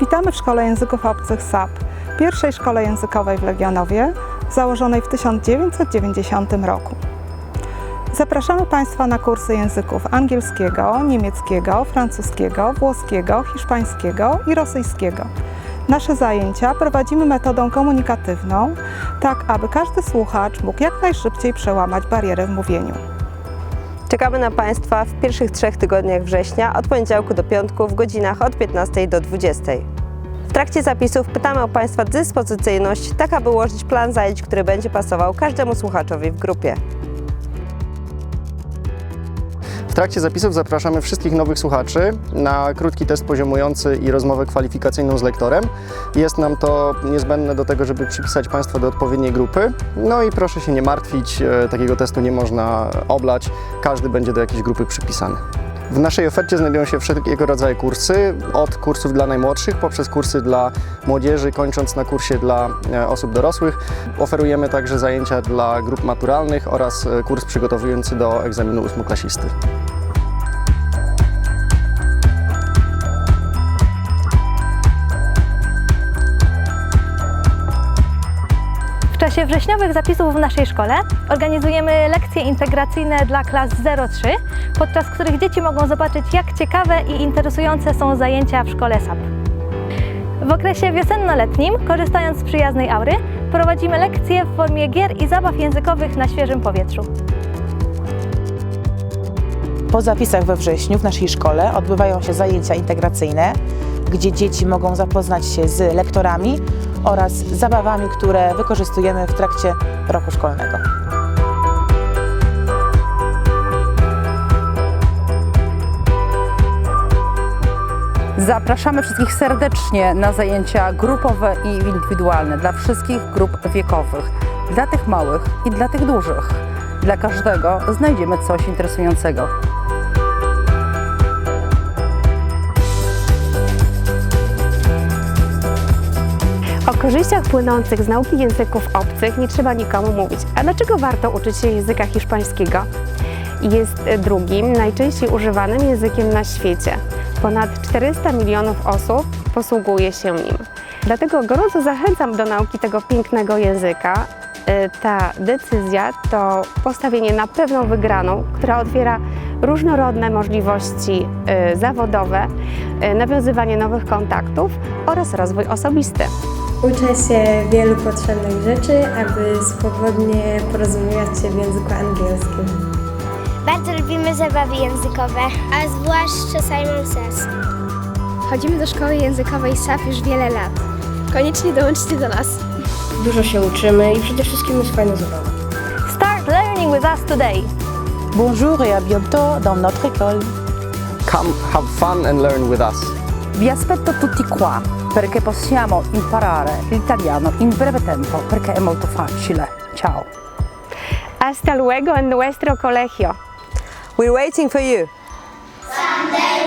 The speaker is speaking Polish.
Witamy w Szkole Języków Obcych SAP, pierwszej szkole językowej w Legionowie, założonej w 1990 roku. Zapraszamy Państwa na kursy języków angielskiego, niemieckiego, francuskiego, włoskiego, hiszpańskiego i rosyjskiego. Nasze zajęcia prowadzimy metodą komunikatywną, tak aby każdy słuchacz mógł jak najszybciej przełamać barierę w mówieniu. Czekamy na Państwa w pierwszych trzech tygodniach września od poniedziałku do piątku w godzinach od 15 do 20. Trakcie zapisów pytamy o Państwa dyspozycyjność, tak aby ułożyć plan zajęć, który będzie pasował każdemu słuchaczowi w grupie. W trakcie zapisów zapraszamy wszystkich nowych słuchaczy na krótki test poziomujący i rozmowę kwalifikacyjną z lektorem. Jest nam to niezbędne do tego, żeby przypisać Państwa do odpowiedniej grupy. No i proszę się nie martwić, e, takiego testu nie można oblać, każdy będzie do jakiejś grupy przypisany. W naszej ofercie znajdują się wszelkiego rodzaju kursy, od kursów dla najmłodszych poprzez kursy dla młodzieży, kończąc na kursie dla e, osób dorosłych. Oferujemy także zajęcia dla grup maturalnych oraz e, kurs przygotowujący do egzaminu ósmoklasisty. W czasie wrześniowych zapisów w naszej szkole organizujemy lekcje integracyjne dla klas 03, podczas których dzieci mogą zobaczyć, jak ciekawe i interesujące są zajęcia w szkole SAP. W okresie wiosenno-letnim, korzystając z przyjaznej aury, prowadzimy lekcje w formie gier i zabaw językowych na świeżym powietrzu. Po zapisach we wrześniu w naszej szkole odbywają się zajęcia integracyjne, gdzie dzieci mogą zapoznać się z lektorami oraz zabawami, które wykorzystujemy w trakcie roku szkolnego. Zapraszamy wszystkich serdecznie na zajęcia grupowe i indywidualne dla wszystkich grup wiekowych, dla tych małych i dla tych dużych. Dla każdego znajdziemy coś interesującego. Korzyściach płynących z nauki języków obcych nie trzeba nikomu mówić. A dlaczego warto uczyć się języka hiszpańskiego? Jest drugim najczęściej używanym językiem na świecie. Ponad 400 milionów osób posługuje się nim. Dlatego gorąco zachęcam do nauki tego pięknego języka. Y, Ta decyzja to postawienie na pewną wygraną, która otwiera różnorodne możliwości y, zawodowe, y, nawiązywanie nowych kontaktów oraz rozwój osobisty. Uczę się wielu potrzebnych rzeczy, aby swobodnie porozumiewać się w języku angielskim. Bardzo lubimy zabawy językowe, a zwłaszcza Simon Says. Chodzimy do szkoły językowej SAP już wiele lat. Koniecznie dołączcie do nas. Dużo się uczymy i przede wszystkim jest fajna zabawa. Start learning with us today! Bonjour et à bientôt dans notre école. Come have fun and learn with us. Vi aspetto tutti qua perché possiamo imparare l'italiano in breve tempo perché è molto facile. Ciao! Hasta luego en nuestro colegio. We're waiting for you! Someday